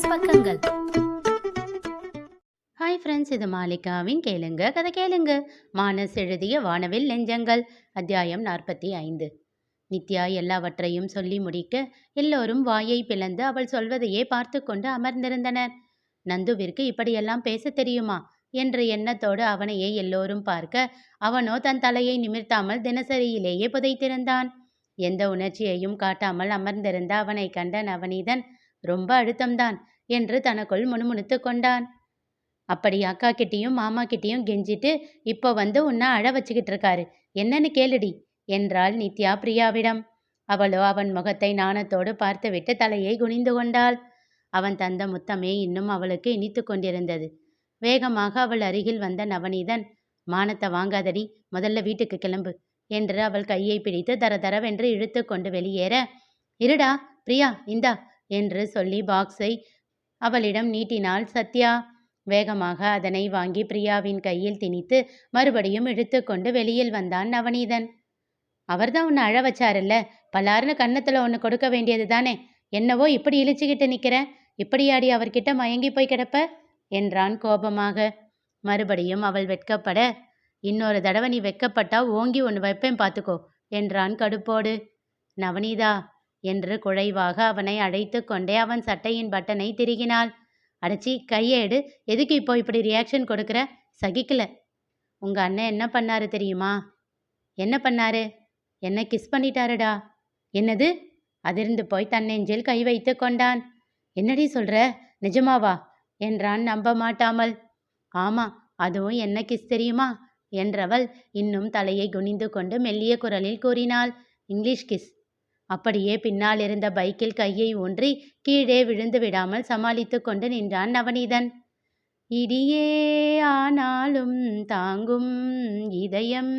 Romance பக்கங்கள். Hi friends இது மாலிகாவின் கேளுங்க கதை கேளுங்க. மானஸ் எழுதிய வானவில் நெஞ்சங்கள் அத்தியாயம் நாற்பத்தி ஐந்து நித்யா எல்லாவற்றையும் சொல்லி முடிக்க எல்லோரும் வாயை பிளந்து அவள் சொல்வதையே பார்த்து கொண்டு அமர்ந்திருந்தனர். நந்துவிற்கு இப்படியெல்லாம் பேச தெரியுமா? என்ற எண்ணத்தோடு அவனையே எல்லோரும் பார்க்க அவனோ தன் தலையை நிமிர்த்தாமல் தினசரியிலேயே புதைத்திருந்தான். எந்த உணர்ச்சியையும் காட்டாமல் அமர்ந்திருந்த அவனை கண்ட நவநீதன் ரொம்ப அழுத்தம்தான் என்று தனக்குள் முணுமுணுத்து கொண்டான். அப்படி அக்கா கிட்டேயும் மாமா கிட்டேயும் கெஞ்சிட்டு இப்போ வந்து உன்னை அழ வச்சுக்கிட்டு இருக்காரு. என்னன்னு கேளுடி என்றாள் நித்யா பிரியாவிடம். அவளோ அவன் முகத்தை நாணத்தோடு பார்த்துவிட்டு தலையை குனிந்து கொண்டாள். அவன் தந்த முத்தமே இன்னும் அவளுக்கு இனித்து கொண்டிருந்தது. வேகமாக அவள் அருகில் வந்த நவநீதன் மானத்தை வாங்காதடி முதல்ல வீட்டுக்கு கிளம்பு என்று அவள் கையை பிடித்து தர தரவென்று இழுத்து கொண்டு வெளியேற இருடா பிரியா இந்தா என்று சொல்லி பாக்ஸை அவளிடம் நீட்டினாள். சத்யா வேகமாக அதனை வாங்கி பிரியாவின் கையில் திணித்து மறுபடியும் இழுத்துக்கொண்டு வெளியில் வந்தான் நவநீதன். அவர்தான் உன்னை அழ வச்சாருல்ல? பலாருன்னு கன்னத்தில் ஒன்று கொடுக்க வேண்டியது தானே? என்னவோ இப்படி இழிச்சுக்கிட்டு நிற்கிற இப்படியாடி அவர்கிட்ட மயங்கி போய் கிடப்ப? என்றான் கோபமாக. மறுபடியும் அவள் வெட்கப்பட இன்னொரு தடவை நீ வெட்கப்பட்டா ஓங்கி ஒன்று வைப்பேன் பார்த்துக்கோ என்றான் கடுப்போடு. நவநீதா என்று குழைவாக அவனை அழைத்து கொண்டே அவன் சட்டையின் பட்டனை திருகினாள். அடைச்சி கையேடு எதுக்கு இப்போ இப்படி ரியாக்ஷன் கொடுக்குற? சகிக்கல. உங்க அண்ணன் என்ன பண்ணாரு தெரியுமா? என்ன பண்ணாரு? என்ன கிஸ் பண்ணிட்டாருடா. என்னது? அதிர்ந்து போய் தன்னெஞ்சில் கை வைத்து கொண்டான். என்னடி சொல்ற? நிஜமாவா? என்றான் நம்ப மாட்டாமல். ஆமா அதுவும் என்ன கிஸ் தெரியுமா? என்றவள் இன்னும் தலையை குனிந்து கொண்டு மெல்லிய குரலில் கூறினாள். இங்கிலீஷ் கிஸ் அப்படியே பின்னால் இருந்த பைக்கில் கையை ஊன்றி கீழே விழுந்து விடாமல் சமாளித்து கொண்டு நின்றான் நவநீதன். இடியே ஆனாலும் தாங்கும் இதயம்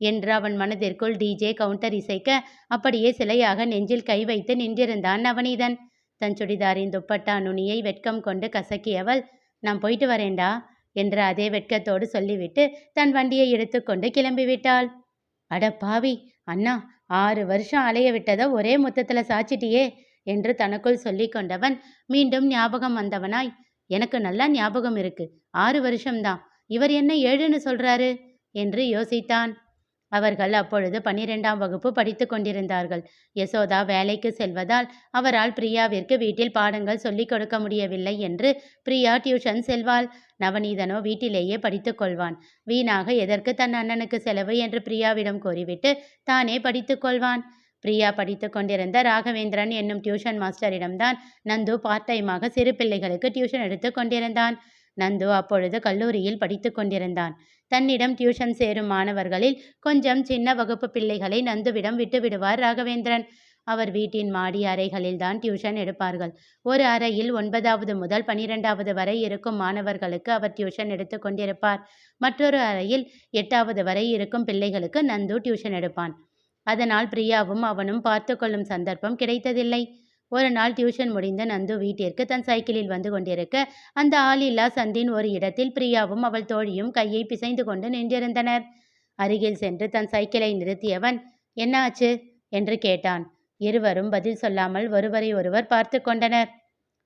என்று அவன் மனதிற்குள் டிஜே கவுண்டர் இசைக்க அப்படியே சிலையாக நெஞ்சில் கை வைத்து நின்றிருந்தான் நவநீதன். தன் சுடிதாரின் துப்பட்டா நுனியை வெட்கம் கொண்டு கசக்கியவள் நான் போயிட்டு வரேன்டா என்று அதே வெட்கத்தோடு சொல்லிவிட்டு தன் வண்டியை எடுத்துக்கொண்டு கிளம்பிவிட்டாள். அட பாவி அண்ணா ஆறு வருஷம் அலைய விட்டதை ஒரே மொத்தத்தில் சாச்சிட்டியே என்று தனக்குள் சொல்லி கொண்டவன் மீண்டும் ஞாபகம் வந்தவனாய். எனக்கு நல்லா ஞாபகம் இருக்கு. ஆறு வருஷம்தான். இவர் என்ன ஏழுன்னு சொல்றாரு? என்று யோசித்தான். அவர்கள் அப்பொழுது பன்னிரெண்டாம் வகுப்பு படித்து கொண்டிருந்தார்கள். யசோதா வேலைக்கு செல்வதால் அவரால் பிரியாவிற்கு வீட்டில் பாடங்கள் சொல்லிக் கொடுக்க முடியவில்லை என்று பிரியா டியூஷன் செல்வாள். நவநீதனோ வீட்டிலேயே படித்துக்கொள்வான் வீணாக எதற்கு தன் அண்ணனுக்கு செலவு என்று பிரியாவிடம் கூறிவிட்டு தானே படித்துக்கொள்வான் பிரியா படித்து கொண்டிருந்த ராகவேந்திரன் என்னும் டியூஷன் மாஸ்டரிடம்தான் நந்து பார்ட் டைமாக சிறு பிள்ளைகளுக்கு டியூஷன் எடுத்து கொண்டிருந்தான். நந்து அப்பொழுது கல்லூரியில் படித்து கொண்டிருந்தான். தன்னிடம் டியூஷன் சேரும் மாணவர்களில் கொஞ்சம் சின்ன வகுப்பு பிள்ளைகளை நந்துவிடம் விட்டுவிடுவார் ராகவேந்திரன். அவர் வீட்டின் மாடி அறைகளில் தான் டியூஷன் எடுப்பார்கள். ஒரு அறையில் ஒன்பதாவது முதல் பனிரெண்டாவது வரை இருக்கும் மாணவர்களுக்கு அவர் டியூஷன் எடுத்து கொண்டிருப்பார். மற்றொரு அறையில் எட்டாவது வரை இருக்கும் பிள்ளைகளுக்கு நந்து டியூஷன் எடுப்பான். அதனால் பிரியாவும் அவனும் பார்த்து கொள்ளும் சந்தர்ப்பம் கிடைத்ததில்லை. ஒரு நாள் டியூஷன் முடிந்த நந்து வீட்டிற்கு தன் சைக்கிளில் வந்து கொண்டிருக்க அந்த ஆளில்லா சந்தின் ஒரு இடத்தில் பிரியாவும் அவள் தோழியும் கையை பிசைந்து கொண்டு நின்றிருந்தனர். அருகில் சென்று தன் சைக்கிளை நிறுத்தியவன் என்ன ஆச்சு? என்று கேட்டான். இருவரும் பதில் சொல்லாமல் ஒருவரை ஒருவர் பார்த்து கொண்டனர்.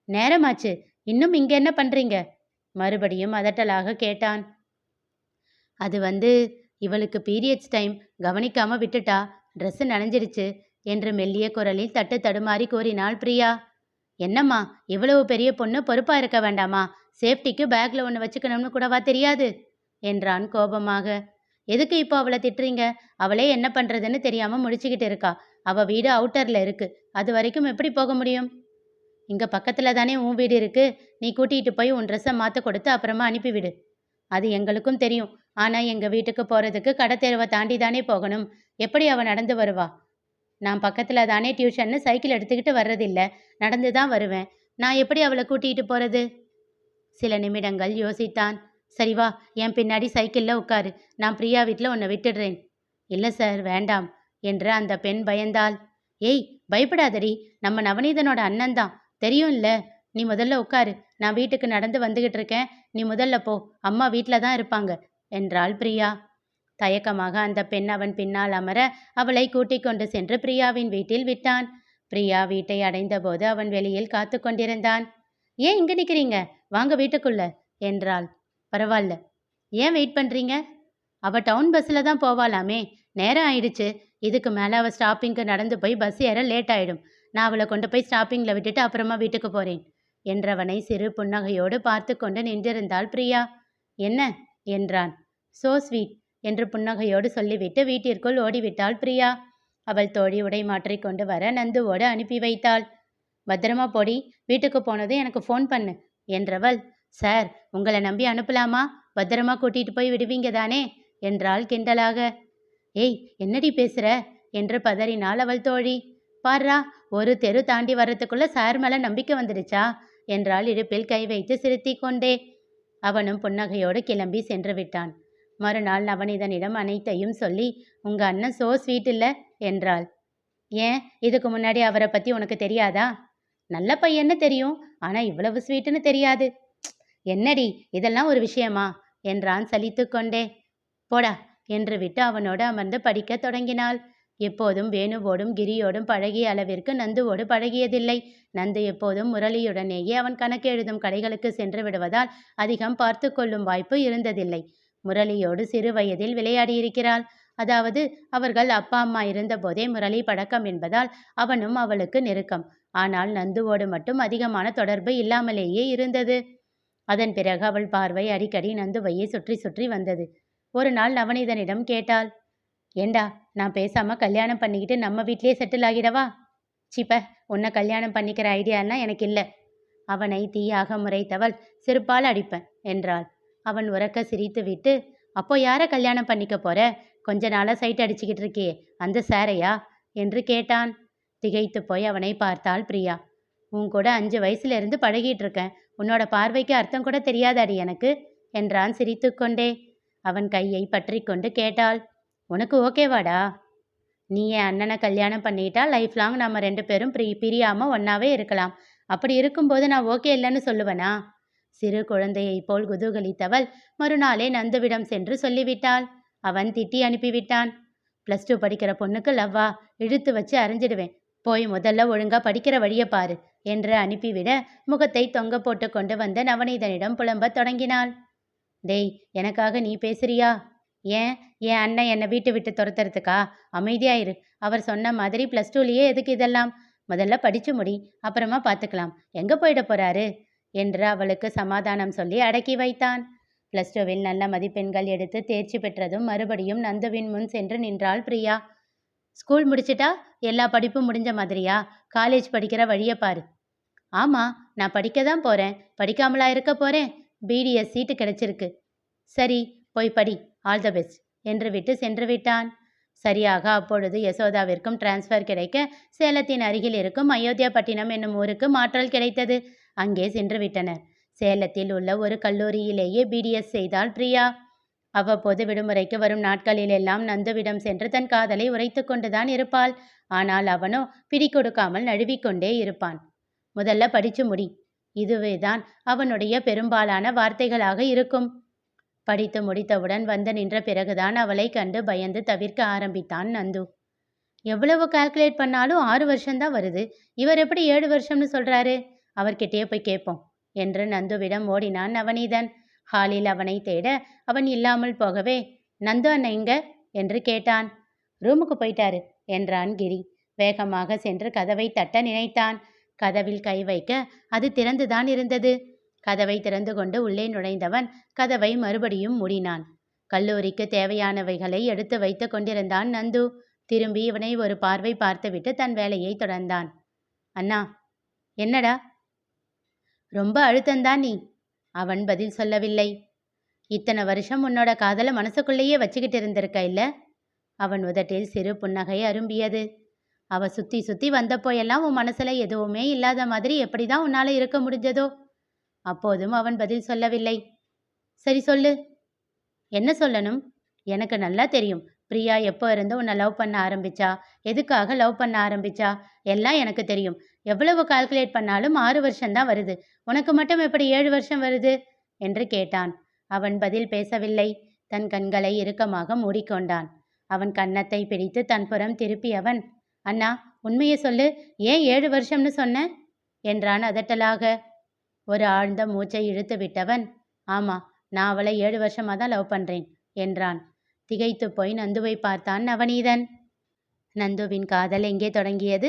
நேரமாச்சு இன்னும் இங்க என்ன பண்றீங்க? மறுபடியும் அதட்டலாக கேட்டான். அது வந்து இவளுக்கு பீரியட்ஸ் டைம் கவனிக்காம விட்டுட்டா ட்ரெஸ்ஸு நனைஞ்சிருச்சு என்று மெல்லிய குரலில் தட்டு தடுமாறி கூறினாள் பிரியா. என்னம்மா இவ்வளவு பெரிய பொண்ணு பொறுப்பா இருக்க வேண்டாமா? சேஃப்டிக்கு பேக்ல ஒன்று வச்சுக்கணும்னு கூடவா தெரியாது? என்றான் கோபமாக. எதுக்கு இப்போ அவளை திட்டுறீங்க? அவளே என்ன பண்றதுன்னு தெரியாம முடிச்சுக்கிட்டு இருக்கா. அவ வீடு அவுட்டர்ல இருக்கு. அது வரைக்கும் எப்படி போக முடியும்? இங்க பக்கத்துல தானே உன் வீடு இருக்கு. நீ கூட்டிகிட்டு போய் உன் ட்ரெஸ்ஸை மாற்ற கொடுத்து அப்புறமா அனுப்பிவிடு அது எங்களுக்கும் தெரியும். ஆனா எங்க வீட்டுக்கு போறதுக்கு கடை தேர்வை தாண்டி தானே போகணும். எப்படி அவ நடந்து வருவா? நான் பக்கத்தில் தானே டியூஷன்னு சைக்கிள் எடுத்துக்கிட்டு வர்றதில்ல. நடந்து தான் வருவேன். நான் எப்படி அவளை கூட்டிகிட்டு போகிறது சில நிமிடங்கள் யோசித்தான். சரி வா என் பின்னாடி சைக்கிளில் உட்காரு. நான் பிரியா வீட்டில் உன்னை விட்டுடுறேன். இல்லை சார் வேண்டாம் என்று அந்த பெண் பயந்தாள். ஏய் பயப்படாதடி. நம்ம நவநீதனோட அண்ணன் தான். தெரியும் இல்லை நீ முதல்ல உட்காரு. நான் வீட்டுக்கு நடந்து வந்துகிட்டு இருக்கேன். நீ முதல்ல போ. அம்மா வீட்டில் தான் இருப்பாங்க என்றாள் பிரியா. தயக்கமாக அந்த பெண் அவன் பின்னால் அமர அவளை கூட்டிக் கொண்டு சென்று பிரியாவின் வீட்டில் விட்டான். பிரியா வீட்டை அடைந்தபோது அவன் வெளியில் காத்து கொண்டிருந்தான். ஏன் இங்கே நிற்கிறீங்க வாங்க வீட்டுக்குள்ள என்றாள். பரவாயில்ல. ஏன் வெயிட் பண்ணுறீங்க அவள் டவுன் பஸ்ஸில் தான் போவாளாமே. நேரம் ஆயிடுச்சு. இதுக்கு மேலே அவள் ஸ்டாப்பிங்க்கு நடந்து போய் பஸ் ஏற லேட் ஆகிடும் நான் அவளை கொண்டு போய் ஸ்டாப்பிங்கில் விட்டுட்டு அப்புறமா வீட்டுக்கு போகிறேன் என்றவனை சிறு புன்னகையோடு பார்த்து கொண்டு நின்றிருந்தாள் பிரியா. என்ன? என்றான். So sweet. என்று புன்னகையோடு சொல்லிவிட்டு வீட்டிற்குள் ஓடிவிட்டாள் பிரியா. அவள் தோழி உடை மாற்றிக் கொண்டு வர நந்துவோடு அனுப்பி வைத்தாள். பத்திரமா போடி வீட்டுக்கு போனது எனக்கு ஃபோன் பண்ணு என்றவள். சார் உங்களை நம்பி அனுப்பலாமா? பத்திரமா கூட்டிட்டு போய் விடுவீங்க தானே? என்றாள் கிண்டலாக. ஏய் என்னடி பேசுற? என்று பதறினாள் அவள் தோழி. பாரா ஒரு தெரு தாண்டி வர்றதுக்குள்ள சார் மேல நம்பிக்கை வந்துடுச்சா? என்றாள் இடுப்பில் கை வைத்து சிரித்தி கொண்டே. அவனும் புன்னகையோடு கிளம்பி சென்று விட்டான். மறுநாள் நவநீதனிடம் அனைத்தையும் சொல்லி உங்க அண்ணன் சோ ஸ்வீட் இல்ல என்றாள். ஏன்? இதுக்கு முன்னாடி அவரை பத்தி உனக்கு தெரியாதா? நல்ல பையன்னு தெரியும். ஆனா இவ்வளவு ஸ்வீட்டுன்னு தெரியாது. என்னடி? இதெல்லாம் ஒரு விஷயமா? என்றான் சலித்து கொண்டே போடா என்று விட்டு அவனோடு அமர்ந்து படிக்கத் தொடங்கினாள். எப்போதும் வேணுவோடும் கிரியோடும் பழகிய அளவிற்கு நந்துவோடு பழகியதில்லை. நந்து எப்போதும் முரளியுடனேயே அவன் கணக்கு எழுதும் கடைகளுக்கு சென்று விடுவதால் அதிகம் பார்த்து கொள்ளும் வாய்ப்பு இருந்ததில்லை. முரளியோடு சிறு வயதில் விளையாடியிருக்கிறாள். அதாவது அவர்கள் அப்பா அம்மா இருந்தபோதே முரளி பழக்கம் என்பதால் அவனும் அவளுக்கு நெருக்கம். ஆனால் நந்துவோடு மட்டும் அதிகமான தொடர்பு இல்லாமலேயே இருந்தது. அதன் பிறகு அவள் பார்வை அடிக்கடி நந்துவையை சுற்றி சுற்றி வந்தது. ஒரு நாள் நவநீதனிடம் கேட்டாள் ஏண்டா நான் பேசாம கல்யாணம் பண்ணிக்கிட்டு நம்ம வீட்லயே செட்டில் ஆகிடவா? சிப்ப உன்னை கல்யாணம் பண்ணிக்கிற ஐடியாலாம் எனக்கு இல்லை. அவனை தீயாக முறைத்தவள் செருப்பால் அடிப்பேன் என்றாள். அவன் உறக்க சிரித்துவிட்டு அப்போ யாரை கல்யாணம் பண்ணிக்க போற? கொஞ்ச நாளா சைட் அடிச்சுக்கிட்டு இருக்கே அந்த சாரையா என்று கேட்டான். திகைத்து போய் அவனை பார்த்தாள் பிரியா. உன் கூட அஞ்சு வயசுல இருந்து பழகிட்டு இருக்கேன். உன்னோட பார்வைக்கு அர்த்தம் கூட தெரியாதாடி எனக்கு? என்றான் சிரித்துக்கொண்டே அவன் கையை பற்றி கொண்டு கேட்டாள். உனக்கு ஓகேவாடா நீ என் அண்ணனை கல்யாணம் பண்ணிட்டா லைஃப் லாங் நம்ம ரெண்டு பேரும் பிரி பிரியாமல் ஒன்றாவே இருக்கலாம். அப்படி இருக்கும்போது நான் ஓகே இல்லைன்னு சொல்லுவேனா? சிறு குழந்தையைப் போல் குதூகலித்தவள் மறுநாளே நந்துவிடம் சென்று சொல்லிவிட்டாள். அவன் திட்டி அனுப்பிவிட்டான். ப்ளஸ் டூ படிக்கிற பொண்ணுக்கு லவ்வா? இழுத்து வச்சு அரைஞ்சிடுவேன். போய் முதல்ல ஒழுங்கா படிக்கிற வழியை பாரு என்று அனுப்பிவிட முகத்தை தொங்க போட்டு கொண்டு வந்த நவநீதனிடம் புலம்பத் தொடங்கினாள். டேய் எனக்காக நீ பேசுறியா? ஏன்? என் அண்ணன் என்னை வீட்டு விட்டு துரத்துறதுக்கா? அமைதியாயிரு அவர் சொன்ன மாதிரி ப்ளஸ் டூலேயே எதுக்கு இதெல்லாம்? முதல்ல படிச்சு முடி அப்புறமா பார்த்துக்கலாம் எங்கே போயிட போறாரு? என்று அவளுக்கு சமாதானம் சொல்லி அடக்கி வைத்தான். ப்ளஸ் டூவில் நல்ல மதிப்பெண்கள் எடுத்து தேர்ச்சி பெற்றதும் மறுபடியும் நந்துவின் முன் சென்று நின்றாள் பிரியா. ஸ்கூல் முடிச்சிட்டா? எல்லா படிப்பும் முடிஞ்ச மாதிரியா? காலேஜ் படிக்கிற வழியை பாரு. ஆமா நான் படிக்க தான் போறேன். படிக்காமலா இருக்க போறேன். பிடிஎஸ் சீட்டு கிடைச்சிருக்கு. சரி போய் படி. ஆல் த பெஸ்ட் என்று விட்டு சென்று விட்டான். சரியாக அப்பொழுது யசோதாவிற்கும் டிரான்ஸ்ஃபர் கிடைக்க சேலத்தின் அருகில் இருக்கும் அயோத்தியாப்பட்டினம் என்னும் ஊருக்கு மாற்றல் கிடைத்தது. அங்கே சென்றுவிட்டனர். சேலத்தில் உள்ள ஒரு கல்லூரியிலேயே பிடிஎஸ் செய்தாள் பிரியா. அவ்வப்போது விடுமுறைக்கு வரும் நாட்களில் எல்லாம் நந்துவிடம் சென்று தன் காதலை உரைத்து கொண்டுதான் இருப்பாள். ஆனால் அவனோ பிடி கொடுக்காமல் நழுவிக்கொண்டே இருப்பான். முதல்ல படிச்சு முடி. இதுவேதான் அவனுடைய பெரும்பாலான வார்த்தைகளாக இருக்கும். படித்து முடித்தவுடன் வந்து நின்ற பிறகுதான் அவளை கண்டு பயந்து தவிர்க்க ஆரம்பித்தான் நந்து. எவ்வளவு கால்குலேட் பண்ணாலும் ஆறு வருஷம்தான் வருது. இவர் எப்படி ஏழு வருஷம்னு சொல்றாரு? அவர்கிட்டயே போய் கேட்போம். என்று நந்துவிடம் ஓடினான் நவநீதன் ஹாலில் அவனை தேட அவன் இல்லாமல் போகவே நந்து அண்ணன் எங்க? என்று கேட்டான். ரூமுக்கு போயிட்டாரு என்றான் கிரி. வேகமாக சென்று கதவை தட்ட நினைத்தான். கதவில் கை வைக்க அது திறந்துதான் இருந்தது. கதவை திறந்து கொண்டு உள்ளே நுழைந்தவன் கதவை மறுபடியும் மூடினான். கல்லூரிக்கு தேவையானவைகளை எடுத்து வைத்து கொண்டிருந்தான் நந்து. திரும்பி இவனை ஒரு பார்வை பார்த்துவிட்டு தன் வேலையை தொடர்ந்தான். அண்ணா என்னடா? ரொம்ப அழுத்தந்தான் நீ. அவன் பதில் சொல்லவில்லை. இத்தனை வருஷம் உன்னோட காதலை மனசுக்குள்ளேயே வச்சுக்கிட்டு இருந்திருக்க இல்ல? அவன் உதட்டில் சிறு புன்னகை அரும்பியது. அவ சுத்தி சுத்தி வந்தப்போயெல்லாம் உன் மனசுல எதுவுமே இல்லாத மாதிரி எப்படிதான் உன்னால இருக்க முடிஞ்சதோ? அப்போதும் அவன் பதில் சொல்லவில்லை. சரி சொல்லு. என்ன சொல்லணும்? எனக்கு நல்லா தெரியும். பிரியா எப்போ இருந்து உன்னை லவ் பண்ண ஆரம்பிச்சா? எதுக்காக லவ் பண்ண ஆரம்பிச்சா? எல்லாம் எனக்கு தெரியும். எவ்வளவு கால்குலேட் பண்ணாலும் ஆறு வருஷம்தான் வருது. உனக்கு மட்டும் எப்படி ஏழு வருஷம் வருது? என்று கேட்டான். அவன் பதில் பேசவில்லை. தன் கண்களை இறுக்கமாக மூடிக்கொண்டான். அவன் கன்னத்தை பிடித்து தன் புறம் திருப்பியவன் அண்ணா உண்மையை சொல்லு. ஏன் ஏழு வருஷம்னு சொன்ன? என்றான் அதட்டலாக. ஒரு ஆழ்ந்த மூச்சை இழுத்து விட்டவன் ஆமா நான் அவளை ஏழு வருஷமாக தான் லவ் பண்ணுறேன் என்றான். திகைத்து போய் நந்துவை பார்த்தான் நவநீதன். நந்துவின் காதல் எங்கே தொடங்கியது?